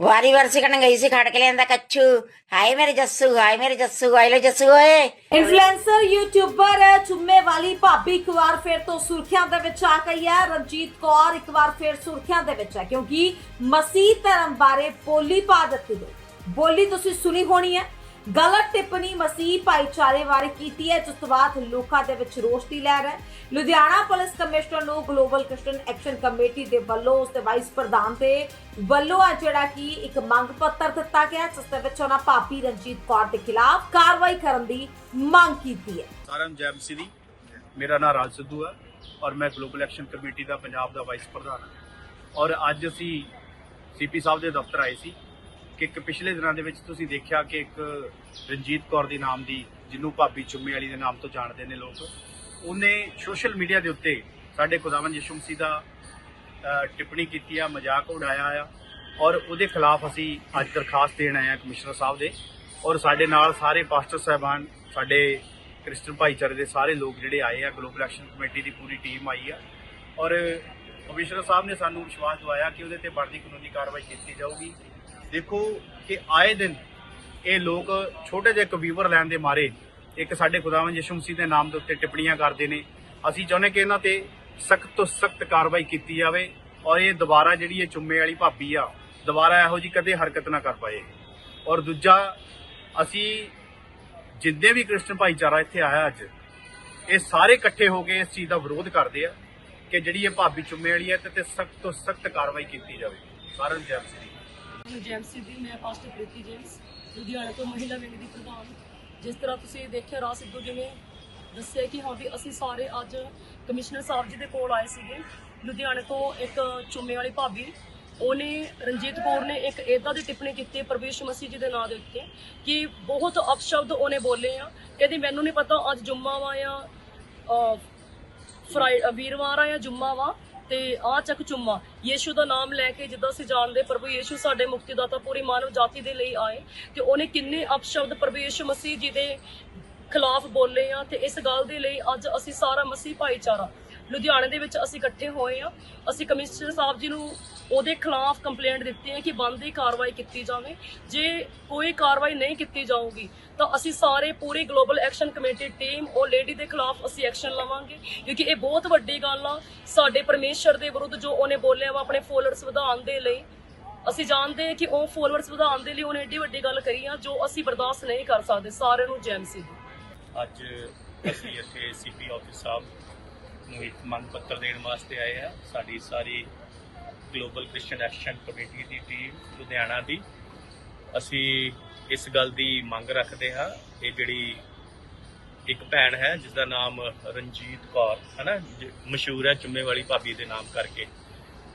ਵਾਰੀ ਵਾਰ ਸਿੱਖਣ ਗਈ ਸੀ ਖੜ ਕੇ ਲਿਆਂਦਾ ਕੱਛੂ ਹਾਏ ਮੇਰੇ ਜੱਸੂ ਹਾਏ ਮੇਰੇ ਜੱਸੂ ਆਈ ਲੋ ਜੱਸੂ ਓਏ ਇਨਫਲੂਐਂਸਰ ਯੂਟਿਊਬਰ ਚੁੰਮੇ ਵਾਲੀ ਭਾਬੀ ਇੱਕ ਵਾਰ ਫਿਰ ਤੋਂ ਸੁਰਖੀਆਂ ਦੇ ਵਿੱਚ ਆ ਗਈ ਹੈ ਰਣਜੀਤ ਕੌਰ ਇੱਕ ਵਾਰ ਫਿਰ ਸੁਰਖੀਆਂ ਦੇ ਵਿੱਚ ਹੈ ਕਿਉਂਕਿ ਮਸੀਹ ਧਰਮ ਬਾਰੇ ਬੋਲੀ ਪਾ ਦਿੱਤੀ ਗਈ ਬੋਲੀ ਤੁਸੀਂ ਸੁਣੀ ਹੋਣੀ ਹੈ ਗਲਤ ਟਿੱਪਣੀ ਮਸੀਹ ਭਾਈਚਾਰੇ ਬਾਰੇ ਕੀਤੀ ਹੈ, ਜਿਸ ਤੋਂ ਬਾਅਦ ਲੋਕਾਂ ਦੇ ਵਿੱਚ ਰੋਸ ਦੀ ਲਹਿਰ ਹੈ। ਲੁਧਿਆਣਾ ਪੁਲਿਸ ਕਮਿਸ਼ਨਰ ਨੂੰ ਗਲੋਬਲ ਕ੍ਰਿਸਚੀਅਨ ਐਕਸ਼ਨ ਕਮੇਟੀ ਦੇ ਵੱਲੋਂ ਉਸ ਦੇ ਵਾਈਸ ਪ੍ਰਧਾਨ ਤੇ ਵੱਲੋਂ ਆ ਜਿਹੜਾ ਕਿ ਇੱਕ ਮੰਗ ਪੱਤਰ ਦਿੱਤਾ ਗਿਆ, ਜਿਸ ਦੇ ਵਿੱਚ ਉਹਨਾਂ ਭਾਬੀ ਰਣਜੀਤ ਕੌਰ ਦੇ ਖਿਲਾਫ ਕਾਰਵਾਈ ਕਰਨ ਦੀ ਮੰਗ ਕੀਤੀ ਹੈ। ਸਾਰਿਆਂ ਨੂੰ ਦੀ। ਮੇਰਾ ਨਾਮ ਰਾਜ ਸਿੱਧੂ ਹੈ ਔਰ ਮੈਂ ਗਲੋਬਲ ਐਕਸ਼ਨ ਕਮੇਟੀ ਦਾ ਪੰਜਾਬ ਦਾ ਵਾਈਸ ਪ੍ਰਧਾਨ ਹਾਂ। ਔਰ ਅੱਜ ਅਸੀਂ ਸੀਪੀ ਸਾਹਿਬ ਦੇ ਦਫ਼ਤਰ ਆਏ ਸੀ। ਕਿ ਇੱਕ ਪਿਛਲੇ ਦਿਨਾਂ ਦੇ ਵਿੱਚ ਤੁਸੀਂ ਦੇਖਿਆ ਕਿ ਇੱਕ ਰਣਜੀਤ ਕੌਰ ਦੀ ਨਾਮ ਦੀ, ਜਿਹਨੂੰ ਭਾਬੀ ਚੁੰਮੇ ਵਾਲੀ ਦੇ ਨਾਮ ਤੋਂ ਜਾਣਦੇ ਨੇ ਲੋਕ, ਉਹਨੇ ਸੋਸ਼ਲ ਮੀਡੀਆ ਦੇ ਉੱਤੇ ਸਾਡੇ ਖੁਦਾਵੰਦ ਯਿਸੂ ਮਸੀਹ ਦਾ ਟਿੱਪਣੀ ਕੀਤੀ ਆ, ਮਜ਼ਾਕ ਉਡਾਇਆ ਆ, ਔਰ ਉਹਦੇ ਖਿਲਾਫ ਅਸੀਂ ਅੱਜ ਦਰਖਾਸਤ ਦੇਣ ਆਏ ਆ ਕਮਿਸ਼ਨਰ ਸਾਹਿਬ ਦੇ, ਔਰ ਸਾਡੇ ਨਾਲ ਸਾਰੇ ਪਾਸਟਰ ਸਾਹਿਬਾਨ, ਸਾਡੇ ਕ੍ਰਿਸਚਨ ਭਾਈਚਾਰੇ ਦੇ ਸਾਰੇ ਲੋਕ ਜਿਹੜੇ ਆਏ ਆ ਗਲੋਬਲ ਐਕਸ਼ਨ ਕਮੇਟੀ ਦੀ ਪੂਰੀ ਟੀਮ ਆਈ ਆ, ਔਰ ਕਮਿਸ਼ਨਰ ਸਾਹਿਬ ਨੇ ਸਾਨੂੰ ਵਿਸ਼ਵਾਸ ਦਿਵਾਇਆ ਕਿ ਉਹਦੇ ਤੇ ਬਣਦੀ ਕਾਨੂੰਨੀ ਕਾਰਵਾਈ ਕੀਤੀ ਜਾਊਗੀ। ਦੇਖੋ ਕਿ ਆਏ ਦਿਨ ਇਹ ਲੋਕ ਛੋਟੇ ਜਿਹੇ ਕਵੀਵਰ ਲੈਣ ਦੇ ਮਾਰੇ ਇੱਕ ਸਾਡੇ ਖੁਦਾਵੰਦ ਯਿਸੂ ਮਸੀਹ ਦੇ ਨਾਮ ਦੇ ਉੱਤੇ ਟਿੱਪਣੀਆਂ ਕਰਦੇ ਨੇ। ਅਸੀਂ ਚਾਹੁੰਦੇ ਕਿ ਇਹਨਾਂ ਤੇ ਸਖਤ ਤੋਂ ਸਖਤ ਕਾਰਵਾਈ ਕੀਤੀ ਜਾਵੇ ਔਰ ਇਹ ਦੁਬਾਰਾ ਜਿਹੜੀ ਇਹ ਚੁੰਮੇ ਵਾਲੀ ਭਾਬੀ ਆ, ਦੁਬਾਰਾ ਇਹੋ ਜੀ ਕਦੇ ਹਰਕਤ ਨਾ ਕਰ ਪਾਏ। ਔਰ ਦੂਜਾ, ਅਸੀਂ ਜਿੰਨੇ ਵੀ ਕ੍ਰਿਸਚਨ ਭਾਈਚਾਰਾ ਇੱਥੇ ਆਇਆ ਅੱਜ, ਇਹ ਸਾਰੇ ਇਕੱਠੇ ਹੋ ਕੇ ਇਸ ਚੀਜ਼ ਦਾ ਵਿਰੋਧ ਕਰਦੇ ਆ ਕਿ ਜਿਹੜੀ ਇਹ ਭਾਬੀ ਚੁੰਮੇ ਵਾਲੀ ਹੈ ਤੇ ਤੇ ਸਖਤ ਤੋਂ ਸਖਤ ਕਾਰਵਾਈ ਕੀਤੀ ਜਾਵੇ। ਸਾਰਿਆਂ ਨੂੰ ਜੈ ਮਸੀਹ ਜੈਮਸੀ ਦੀ ਮੈਂ ਪਾਸਟਰ ਪ੍ਰੀਤੀ ਜੇਮਸ, ਲੁਧਿਆਣਾ ਤੋਂ ਮਹਿਲਾ ਵਿੰਗ ਦੀ ਪ੍ਰਧਾਨ। ਜਿਸ ਤਰ੍ਹਾਂ ਤੁਸੀਂ ਦੇਖਿਆ, ਰਾਜ ਸਿੱਧੂ ਜੀ ਨੇ ਦੱਸਿਆ ਕਿ ਹਾਂ ਵੀ ਅਸੀਂ ਸਾਰੇ ਅੱਜ ਕਮਿਸ਼ਨਰ ਸਾਹਿਬ ਜੀ ਦੇ ਕੋਲ ਆਏ ਸੀਗੇ। ਲੁਧਿਆਣੇ ਤੋਂ ਇੱਕ ਚੁੰਮੇ ਵਾਲੀ ਭਾਬੀ, ਉਹਨੇ ਰਣਜੀਤ ਕੌਰ ਨੇ ਇੱਕ ਏਦਾਂ ਦੀ ਟਿੱਪਣੀ ਕੀਤੀ, ਪ੍ਰਵੇਸ਼ ਮਸੀਹ ਜੀ ਦੇ ਨਾਂ ਦੇ ਉੱਤੇ, ਕਿ ਬਹੁਤ ਅਪਸ਼ਬਦ ਉਹਨੇ ਬੋਲੇ ਆ। ਕਹਿੰਦੀ, ਮੈਨੂੰ ਨਹੀਂ ਪਤਾ ਅੱਜ ਜੁੰਮਾ ਵਾ ਜਾਂ ਫਰਾਈ ਵੀਰਵਾਰ ਆ ਜਾਂ ਜੁੰਮਾ ਵਾ। ਤੇ ਆ ਚੱਕ ਚੁੰਮਾ। ਯੀਸ਼ੂ ਦਾ ਨਾਮ ਲੈ ਕੇ ਜਿੱਦਾਂ ਅਸੀਂ ਜਾਣਦੇ, ਪ੍ਰਭੂ ਯੀਸ਼ੂ ਸਾਡੇ ਮੁਕਤੀਦਾਤਾ ਪੂਰੀ ਮਾਨਵ ਜਾਤੀ ਦੇ ਲਈ ਆਏ ਤੇ ਉਹਨੇ ਕਿੰਨੇ ਅਪਸ਼ਬਦ ਪ੍ਰਭੂ ਯੀਸ਼ੂ ਮਸੀਹ ਜੀ ਦੇ ਖਿਲਾਫ ਬੋਲੇ ਆ ਤੇ ਇਸ ਗੱਲ ਦੇ ਲਈ ਅੱਜ ਅਸੀਂ ਸਾਰਾ ਮਸੀਹ ਭਾਈਚਾਰਾ ਲੁਧਿਆਣੇ ਦੇ ਵਿੱਚ ਅਸੀਂ ਇਕੱਠੇ ਹੋਏ ਆ ਅਸੀਂ ਕਮਿਸ਼ਨਰ ਸਾਹਿਬ ਜੀ ਨੂੰ ਉਹਦੇ ਖਿਲਾਫ ਕੰਪਲੇਂਟ ਦਿੱਤੀ ਹੈ ਕਿ ਬਣਦੀ ਕਾਰਵਾਈ ਕੀਤੀ ਜਾਵੇ। ਜੇ ਕੋਈ ਕਾਰਵਾਈ ਨਹੀਂ ਕੀਤੀ ਜਾਊਗੀ, ਤਾਂ ਅਸੀਂ ਸਾਰੇ ਪੂਰੀ ਗਲੋਬਲ ਐਕਸ਼ਨ ਕਮੇਟੀ ਟੀਮ ਉਹ ਲੇਡੀ ਦੇ ਖਿਲਾਫ ਅਸੀਂ ਐਕਸ਼ਨ ਲਵਾਂਗੇ। ਕਿਉਂਕਿ ਇਹ ਬਹੁਤ ਵੱਡੀ ਗੱਲ ਆ, ਸਾਡੇ ਪਰਮੇਸ਼ਰ ਦੇ ਵਿਰੁੱਧ ਜੋ ਉਹਨੇ ਬੋਲਿਆ ਵਾ ਆਪਣੇ ਫੋਲੋਅਰਸ ਵਧਾਉਣ ਦੇ ਲਈ। ਅਸੀਂ ਜਾਣਦੇ ਹਾਂ ਕਿ ਉਹ ਫੋਲੋਅਰਸ ਵਧਾਉਣ ਦੇ ਲਈ ਉਹਨੇ ਏਡੀ ਵੱਡੀ ਗੱਲ ਕਰੀ ਆ, ਜੋ ਅਸੀਂ ਬਰਦਾਸ਼ਤ ਨਹੀਂ ਕਰ ਸਕਦੇ, ਸਾਰਿਆਂ ਨੂੰ ਜੈਮਸੀ ਦੀ ਅੱਜ ਅਸੀਂ ਇੱਥੇ ਸੀਪੀ ਆਫਿਸ ਸਾਹਿਬ ਨੂੰ ਇੱਕ ਮੰਗ ਪੱਤਰ ਦੇਣ ਵਾਸਤੇ ਆਏ ਆ। ਸਾਡੀ ਸਾਰੀ ਗਲੋਬਲ ਕ੍ਰਿਸਚੀਅਨ ਐਕਸ਼ਨ ਕਮੇਟੀ ਦੀ ਟੀਮ ਲੁਧਿਆਣਾ ਦੀ। ਅਸੀਂ ਇਸ ਗੱਲ ਦੀ ਮੰਗ ਰੱਖਦੇ ਹਾਂ। ਇਹ ਜਿਹੜੀ ਇੱਕ ਭੈਣ ਹੈ ਜਿਸ ਦਾ ਨਾਮ ਰਣਜੀਤ ਕੌਰ ਹੈ ਨਾ ਮਸ਼ਹੂਰ ਹੈ ਚੁੰਮੇ ਵਾਲੀ ਭਾਬੀ ਦੇ ਨਾਮ ਕਰਕੇ।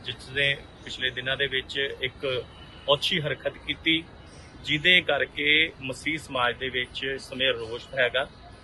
ਜਿਸ ਨੇ ਪਿਛਲੇ ਦਿਨਾਂ ਦੇ ਵਿੱਚ ਇੱਕ ਔਛੀ ਹਰਕਤ ਕੀਤੀ, ਜਿਹਦੇ ਕਰਕੇ ਮਸੀਹ ਸਮਾਜ ਦੇ ਵਿੱਚ ਸਮੇਂ ਰੋਸ਼ ਹੈਗਾ।